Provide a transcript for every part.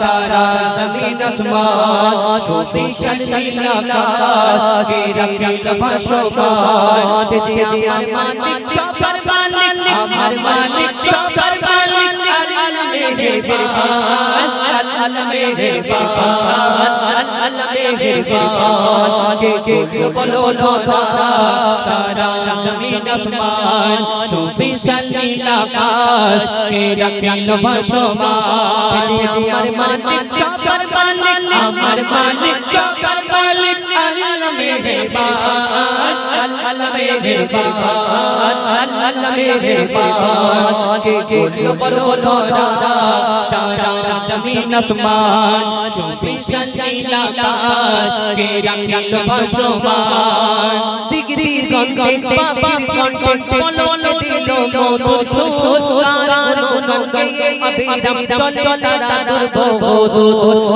সারা জমিন আসমান বিশাল নীলাকাশ কে রাখিল ভাসমান কে রাখিল ভাসমান সে আমার মালিক, সবার মালিক, আমার মালিক, সবার মালিক, আল্লাহ মেহেরবান আল্লাহ মেহেরবান আল্লাহ মেহেরবান। কে কে বলো তোরা সারা জমিন আসমান সুবিশাল নীল আকাশ, কে রাখিল ভাসমান আমার মালিক, সবার আমার মালিক সবার মালিক আল্লাহ মেহেরবান আল্লাহ মেহেরবান আল্লাহ মেহেরবান কে কে বলো তোরা সারা জমিন আসমান সুবিশাল নীল আকাশ কে রাখিল ভাসমান ডিগ্রি গঙ্গে পাপির কণ্ঠে বলো দিল মধুর সুর কারণ গঙ্গে অবিরাম চলে তারা দুর্বোধ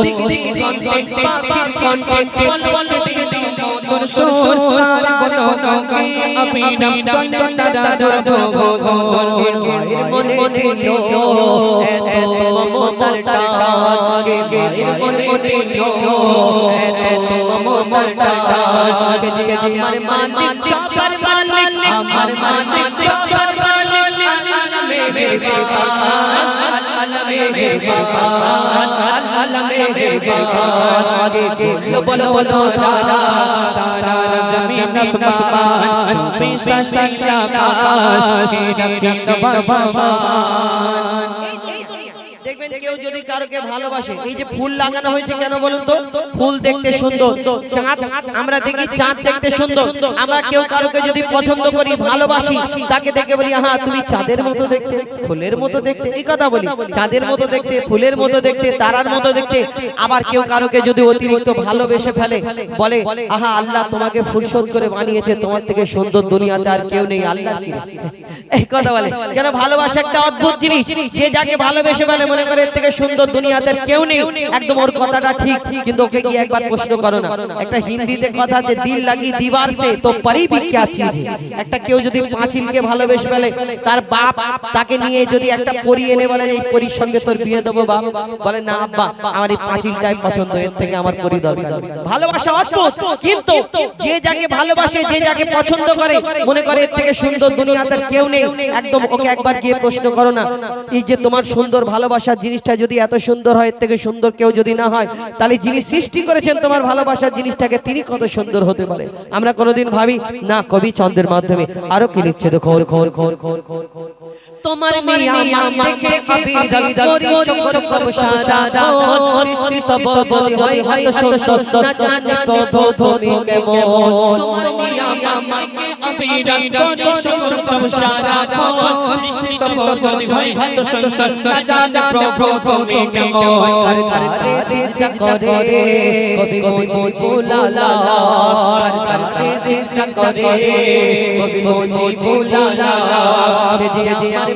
ডিগ্রি গঙ্গে পাপির কণ্ঠে মনে মনে আমার মালিক সবার মালিক আমার মালিক সবার মালিক মেহেরবান আল্লাহ মেহেরবান আল্লাহ মেহেরবান কে কে বলো তোরা সারা জমিন আসমান বিশাল আকাশ কে রাখিল ভাসমান দেখবেন কেউ যদি কারোকে ভালোবাসে এই যে ফুল লাগানো হয়েছে কেন বলুন তো? ফুল দেখতে সুন্দর। চাঁদ আমরা দেখি চাঁদ দেখতে সুন্দর। আমরা কেউ কারোকে যদি পছন্দ করি ভালোবাসি তাকে দেখে বলি হ্যাঁ তুমি চাঁদের মতো দেখতে ফুলের মতো দেখতে এই কথা বলি। চাঁদের মতো দেখতে ফুলের মতো দেখতে তারার মতো দেখতে। আবার কেউ কারোকে যদি অতিরিক্ত ভালোবেসে ফেলে বলে আহা আল্লাহ তোমাকে ফুরসত করে বানিয়েছে তোমার থেকে সুন্দর দুনিয়াতে আর কেউ নেই আল্লাহ এই কথা বলে কেন ভালোবাসা একটা অদ্ভুত জিনিস যে যাকে ভালোবেসে ফেলে মনে করে এর থেকে সুন্দর দুনিয়াতে আর কেউ নেই একদম ওর কথাটা ঠিক কিন্তু ওকে গিয়ে একবার প্রশ্ন করো না একটা হিন্দিতে কথা যে দিল লাগি দিবার সে তো পরি भी क्या चीज है একটা কেউ যদি পাঁচিলকে ভালোবেসে ফেলে তার বাপ তাকে নিয়ে যদি একটা পরি এনে বলে এই পরির সঙ্গে তোর বিয়ে দেবো বাপ বলে না আব্বা আমার এই পাঁচিলটাই পছন্দ এর থেকে আমার পরি দরকার ভালোবাসা অদ্ভুত কিন্তু যে যাকে ভালোবাসে যে যাকে পছন্দ করে মনে করে এর থেকে সুন্দর দুনিয়াতে আর কেউ নেই একদম ওকে একবার গিয়ে প্রশ্ন করো না এই যে তোমার সুন্দর ভালোবাসার জিনিসটা যদি এত সুন্দর হয়, এর থেকে সুন্দর কেউ যদি না হয়, তাহলে যিনি সৃষ্টি করেছেন তোমার ভালোবাসার জিনিসটাকে, তিনি কত সুন্দর হতে পারে। আমরা কোনোদিন ভাবি, না, কবি চন্দ্রের মাধ্যমে আরও কি লিখছে, দেখো। খোর খোর খোর খোর খোর তোমার মিয়া মাম দেখে আবির করি শকর কব সারা রাত সৃষ্টি সব বলি হয় হয় সুন্দর না জানে প্রভু তুমি কেমন তোমার মিয়া মাম দেখে করি শকর কব সারা রাত সৃষ্টি সব বলি হয় হয় সুন্দর না জানে প্রভু তুমি কেমন কর কর রে করে কবি মোজি বুলালা কর কর রে করে কবি মোজি বুলালা সে আমার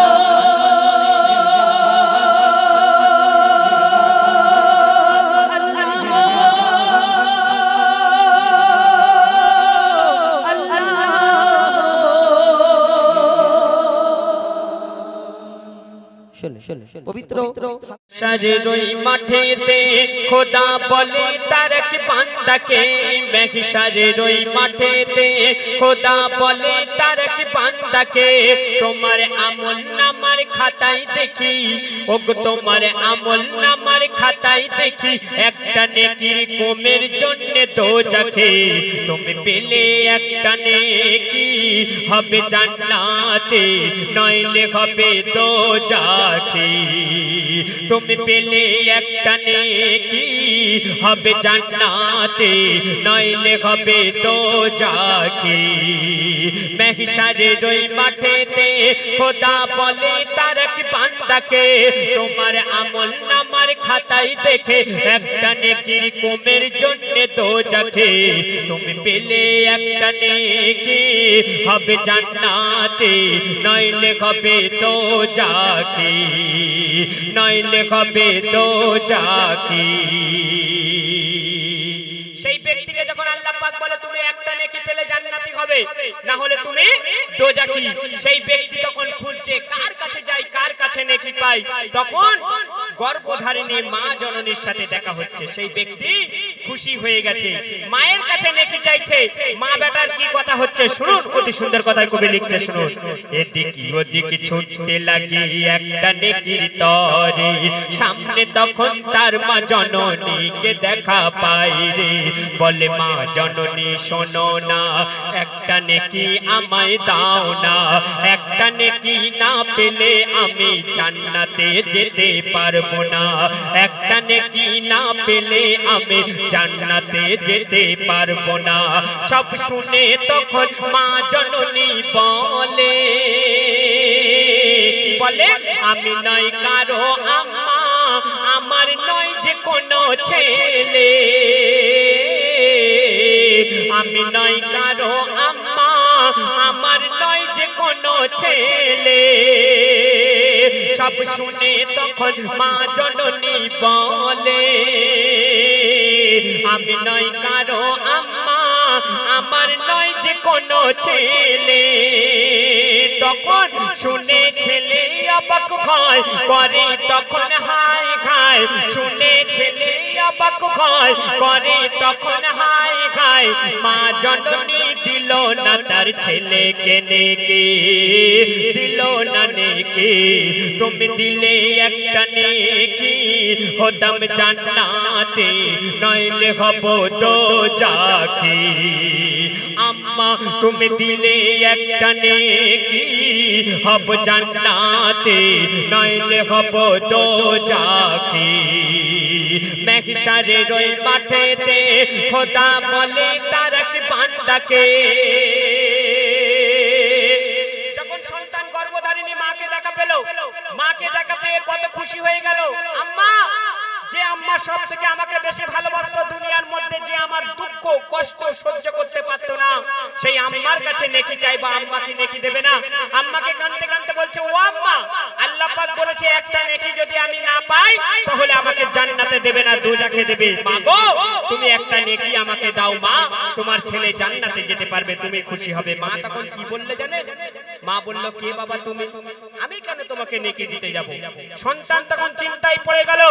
পবিত্র সারের ওই মাঠেতে খোদা বলে তার এক বান্দাকে? মেঘসারের ওই মাঠেতে খোদা বলে তার এক বান্দাকে? তোমার আমল নামার খাতায় দেখি ওগো তোমার আমল নামার খাতায় দেখি একটা নেকির কমের জন্য দোজাকে তুমি পেলে একটা নেকি। হবে জান্নাতে, নইলে হবে দোজাখে তুমি পেলে একটা নেকি, হবে জান্নাতে, নইলে হবে তো জাকি মেহসারের ওই মাঠেতে খোদা বলে, তার এক বান্দাকে, তোমার আমল নামার খাতায় দেখে একটা নেকির কমের জন্য তো যাকে তুমি পেলে একটা নেকি। হবে জান্নাতে, নইলে হবে তো যাকি, নইলে হবে তো যাকি। সেই ব্যক্তিকে যখন আল্লাহ পাক বলে, তুমি একটা নেকি পেলে জান্নাতি হবে, না হলে তুমি দোজাকি। সেই ব্যক্তি তখন খুঁজছে কার কাছে যাই? কার কাছে নেকি পাই? তখন গর্ভধারিণী মা জননীর সাথে দেখা হচ্ছে। সেই ব্যক্তি খুশি হয়ে গেছে। মায়ের কাছে নেকি চাইছে, মা বেটার কি কথা হচ্ছে? শুনুন, অতি সুন্দর কথায় কবি লিখছে, শুনুন। এদিকে ওদিকে ছুটতে লাগে একটা নেকির তরে। সামনে তখন তার মা জননীকে দেখা পাই রে। বলে, মা জননী, শোনো না, একটা নেকি আমায় দাও না। একটা নেকি না পেলে আমি জান্নাতে যেতে পারব না। একটা নেকি না পেলে আমি জান্নাতে যেতে পারব না। সব শুনে তখন মা জননী বলে, কি বলে? আমি নয় কারও আম্মা, আমার নয় যে কোনো ছেলে। আমি নয় কারও আম্মা, আমার নয় যে কোনো ছেলে। সব শুনে তখন মা জননী বলে আমি নয় কারও আম্মা, আমার নয় যে কোনো ছেলে। তখন শুনে ছেলে অবাক হয় করে, তখন হাই খায় শুনে ছেলে অবাক হয় করে, তখন হাই খায় মা জননী দিল না তার ছেলে কেনে কে দিল না নেকে। তুমি দিলে একটা নেকি, হতাম জান্নাতে, নইলে হব তো যাকি আম্মা, তুমি দিলে একটা নেকি, হব জান্নাতে, নইলে হব তো যাকি মেঘসারের ওই মাঠেতে খোদা বলে, তার বান্দাকে যখন সন্তান গর্ভধারিণী মাকে দেখা পেল, মাকে দেখা পেয়ে কত খুশি হয়ে গেল। আম্মা যে আম্মা সব থেকে আমাকে বেশি ভালোবাসতো দুনিয়ার মধ্যে যে আমার দুঃখ, কষ্ট সহ্য করতে পারতো না, সেই আম্মার কাছে নেকি চাইবা, আম্মা কি নেকি দেবে না? আম্মাকে কানতে কানতে বলছে, ও আম্মা, আল্লাহ পাক বলেছে, একটা নেকি যদি আমি না পাই, তাহলে আমাকে জান্নাতে দেবে না দোজাখে দেবে। মা গো, তুমি একটা নেকি আমাকে দাও, মা, তোমার ছেলে জান্নাতে যেতে পারবে, তুমি খুশি হবে। মা তখন কি বললে জানে? মা বলল, কে বাবা তুমি? আমি কেন তোমাকে নেকি দিতে যাব? সন্তান তখন চিন্তায় পড়ে গেল,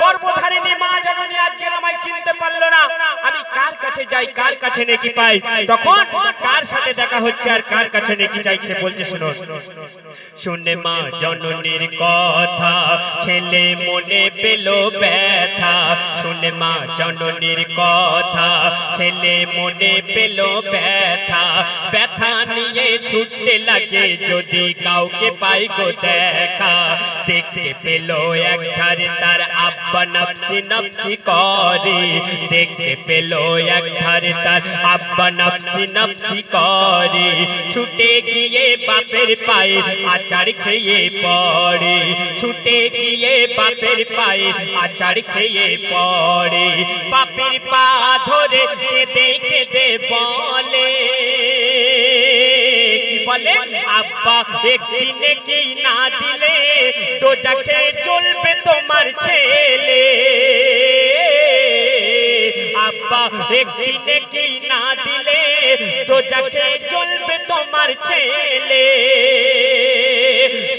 গর্ভধারিণী মা জননী আজকে আমায় চিনতে পারল না। আমি কার কাছে যাই, কার কাছে নেকি পাই? তখন কার সাথে দেখা হচ্ছে আর কার কাছে নেকি চাইছে বলছে, শুনো, শুনে মা, জননীর কথা, ছেলে মনে পেল ব্যথা। শুনে মা, জননীর কথা, ছেলে মনে পেল ব্যথা। ব্যথা নিয়ে ছুটতে লাগে যদি কাউকে পাই গো দেখা দেখতে পেল এক ধারে তার আব্বা নফসি নফসি করে দেখতে পেল এক ধারে তার আব্বা নফসি নফসি করে ছুটে গিয়ে বাপের পায়ে আচার খেয়ে পড়ে ছুটে গিয়ে বাপের পায়ে আচার খেয়ে পড়ে বাপের পা ধরে কেঁদে কেঁদে বলে কি বলে, আব্বা, একদিনে কি না দিলে তো যাকে চলবে তোমার ছেলে? আব্বা, একদিনে কি না দিলে তো যাকে চলবে তোমার ছেলে?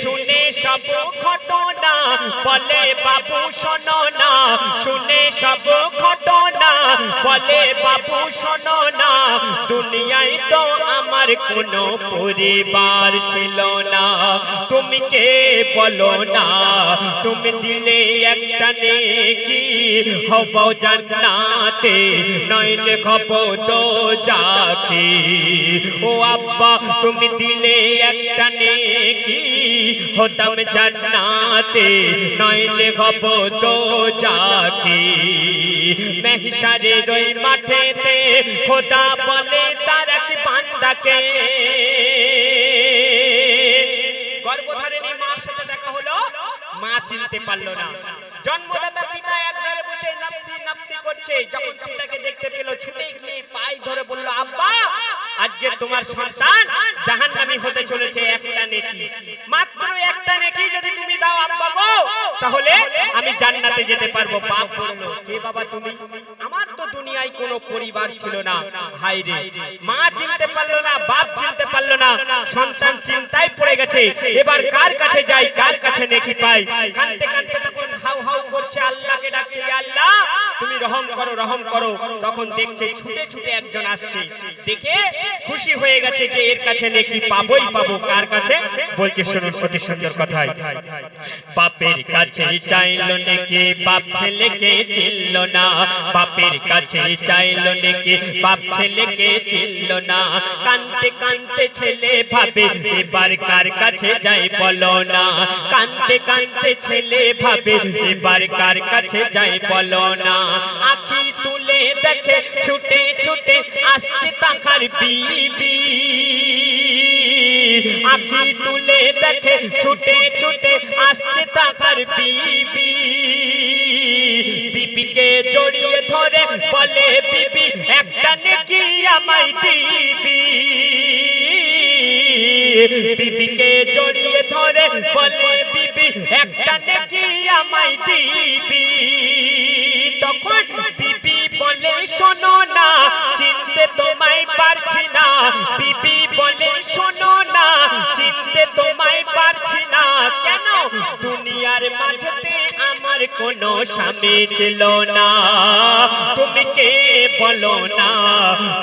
শুনে সব ঘটনা, বলে বাবু শোনো না, শুনে সব ঘটনা, বলে বাবু শোনো না, দুনিয়ায় তো আমার কোনো পরিবার ছিল না। তুমি কে বলো না, তুমি দিলে একটা নেকি, হব জান্নাতে, নইলে খব তো যাকি ও আব্বা, তুমি দিলে একটা নেকি, হতাম জান্নাতে। নইলে খব তো যাকি। মেহসারের ওই মাঠেতে খোদা বলে তার এক বান্দাকে। গর্ভধারিণী মার সাথে দেখা হলো, মা চিনতে পারল না। জন্মদাতা পিতা বসে নাপসি নাপসি করছে, যখন পিতাকে দেখতে পেল, ছুটে গিয়ে পায়ে ধরে বলল, আব্বা, আজকে তোমার সন্তান হতে চলেছে একটা নেকি। মাত্র একটা নেকি যদি তুমি তাহলে আমি জান্নাতে যেতে পারব, পাপ করল। কে বাবা তুমি? আমার তো দুনিয়ায় কোনো পরিবার ছিল না। হাই রে। মা চিনতে পারল না, বাপ চিনতে পারল না। সন্তান চিন্তায় পড়ে গেছে। এবার কার কাছে যাই, কার কাছে নেকি পাই? কানতে কানতে তখন হাউ হাউ করছে, আল্লাহকে ডাকছে, "ইয়া আল্লাহ! তুমি রহম করো রহম করো। তখন দেখছে ছুটে ছুটে একজন আসছে। দেখে খুশি হয়ে গেছে যে এর কাছে নেকি পাবোই পাবো। কার কাছে? বলছে, শুনুন, অতি সুন্দর কথাই বাপের কাছে চাইলো নাকি, বাপ ছেলেকে চিনল না। বাপের কাছে চাইলো নাকি? বাপ ছেলেকে চিনল না। কানতে কানতে ছেলে ভাবে, এবার কার কাছে যাই বলো না? কানতে কানতে ছেলে ভাবে, এবার কার কাছে যাই বলো না? আখি তুলে দেখে, ছুটে ছুটে আসছে তাকার বিবি। আখি তুলে দেখে, ছুটে ছুটে আসছে তাকার বিবি। বিবিকে জড়িয়ে ধরে বলে বিবি একটা নেকি আমায় দিবি। বিবিকে জড়িয়ে ধরে বলে বিবি একটা নেকি আমায় দিবি। তখন কোনো স্বামী ছিল না। তুমি কে বলো না?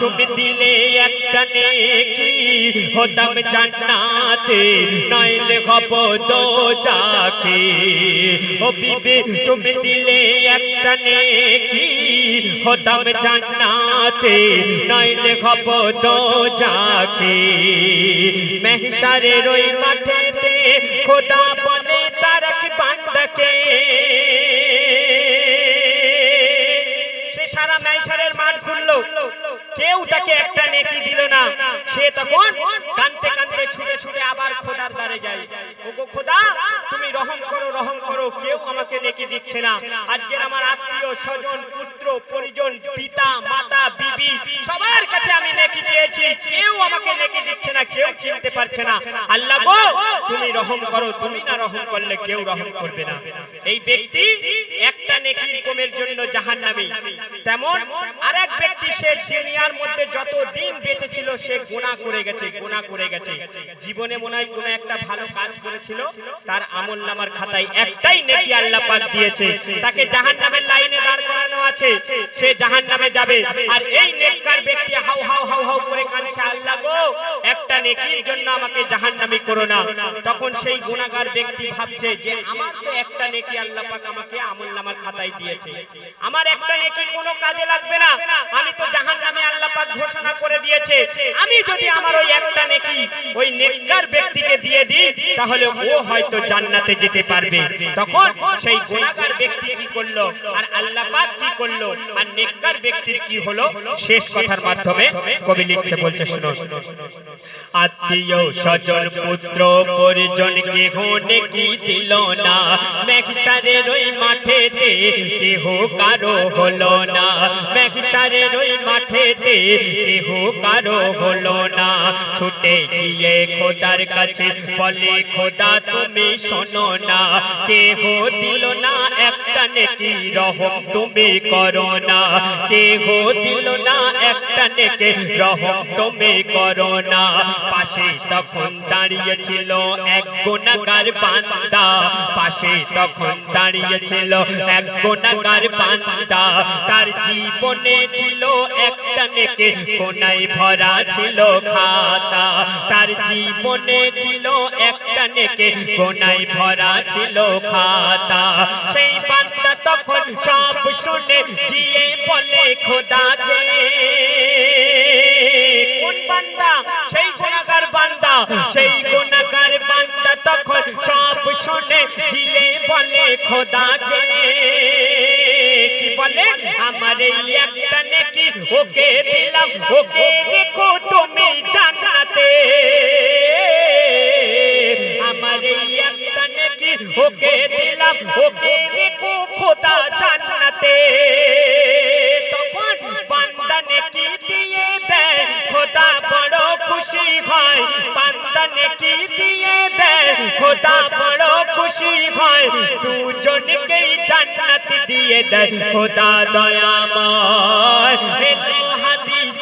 তুমি দিলে একটা নেকি। হতাম জান্নাতে, নইলে হব দো চাকে ও বিবি, তুমি দিলে একটা নেকি। হতাম জান্নাতে, নইলে হব দো চাকে মেহসারের ওই মাঠেতে খোদা কেউ তাকে একটা নেকি দিল না। সে তখন কানতে কানতে ছুটে ছুটে আবার খোদার দ্বারে যায়। ওগো খোদা, তুমি রহম করো রহম করো, কেউ আমাকে নেকি দিচ্ছে না। আজকের আমার আত্মীয়, স্বজন, পুত্র, পরিজন, পিতা, মাতা, বিবি, সবার কাছে আমি নেকি চেয়েছি। কেউ আমাকে নেকি দিচ্ছে না, কেউ চিনতে পারছে না। আল্লাহ গো, তুমি রহম করো, তুমি না রহম করলে কেউ রহম করবে না। এই ব্যক্তি একটা কমের জন্য তেমন আরেক ব্যক্তি সে দুনিয়ার মধ্যে যত দিন বেঁচে ছিল, সে গুনাহ করে গেছে, গুনাহ করে গেছে। জীবনে মনে হয় কোনো একটা ভালো কাজ করেছিল, তার আমল নামার খাতায় একটাই নেকি আল্লাহ পাক দিয়েছে। তাকে জাহান্নামের লাইনে দাঁড় করানো আছে। সে জাহান্নামে যাবে। আর এই নেককার ব্যক্তি হাউ হাউ হাউ হাউ করে কাঁদছে আল্লাহ গো একটা নেকির জন্য আমাকে জাহান্নামী করো না। তখন সেই গুনাহগার ব্যক্তি ভাবছে যে, আমার তো একটা নেকি আল্লাহ পাক আমাকে আমল নামার খাতায় দিয়েছে। আমার একটা নেকি কোনো কাজে লাগবে না। আমি তো জাহান্নামে আল্লাহ পাক ঘোষণা করে দিয়েছে। আমি যদি আমার ওই একটা নেকি ওই নেককার ব্যক্তিকে দিয়ে দিই, তাহলে ও হয়তো জান্নাতে যেতে পারবে। তখন সেই গুনাহগার ব্যক্তি কি করল? আর আল্লাহ পাক কি করল? আর নেককার ব্যক্তির কি হলো? শেষ কথার মাধ্যমে কবি লিখছে, বলছে, শুনো আত্মীয় স্বজন, পুত্র পরিজন কেহ নেকি দিল না? মেঘসারের ওই মাঠেতে কেহ কারও হলো না? মেঘসারের ওই মাঠেতে কেহ কারও হলো না? ছুটে গিয়ে খোদার কাছে বলে, খোদা, তুমি শোনো না। কেহ দিল না? একটা নেকি রহম তুমি করো না। কেহ একটা নেকি রহম তুমি করো না। পাশে তখন দাঁড়িয়েছিল এক গুণাগার বান্দা। পাশে তখন দাঁড়িয়েছিল এক গুণাগার বান্দা। তার জীবনে ছিল একটা নেকে, কোনায় ভরা ছিল খাতা। তার জীবনে ছিল একটা নেকে, কোনায় ভরা ছিল খাতা। সেই বান্দা তখন সব শুনে গিয়ে বলে, খোদাকে। কোন বান্দা? সেই গুণাগার বান্দা, সেই গুণাগার বান্দা তখন সব শুনে গিয়ে বলে, খোদাকে। কি বলে? আমার এই একটা নেকি ওকে দিলাম, ওকে রেখো তুমি জান্নাতে। আমার এই একটা ওকে দিলাম, ওকে রেখো জান্নাতে। তখন বান্দা নেকি দিয়ে দেয়? খোদা বড় খুশি হয়। বান্দা নেকি দিয়ে দেয়? খোদা বড় খুশি হয়। দুজনকেই জান্নাত দিয়ে দেয়। খোদা দয়াময়।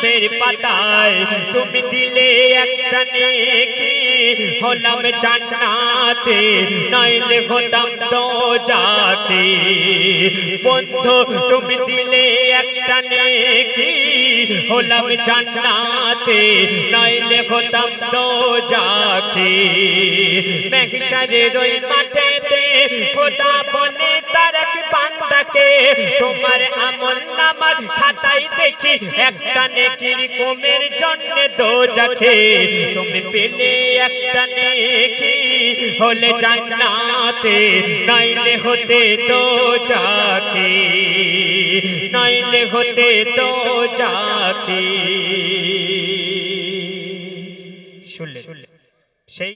হাদিসের পাতায়। তুমি দিলে একটা নেকি, হলাম জান্নাতে, নইলে হতাম তো যাকে বন্ধু, তুমি দিলে একটা নেকি, হলাম জান্নাতে, নইলে হতাম তো যাকে মেঘসারের ওই মাঠেতে, খোদা তার বান্দাকে তোমার আমল নামার খাতায় দেখি। একটা নেকির কমের জন্য দো যাকে তুমি পেলে একটা নেকি হলে জান্নাতে, নইলে হতে যাকে নইলে হতে যাকে শুনলে সেই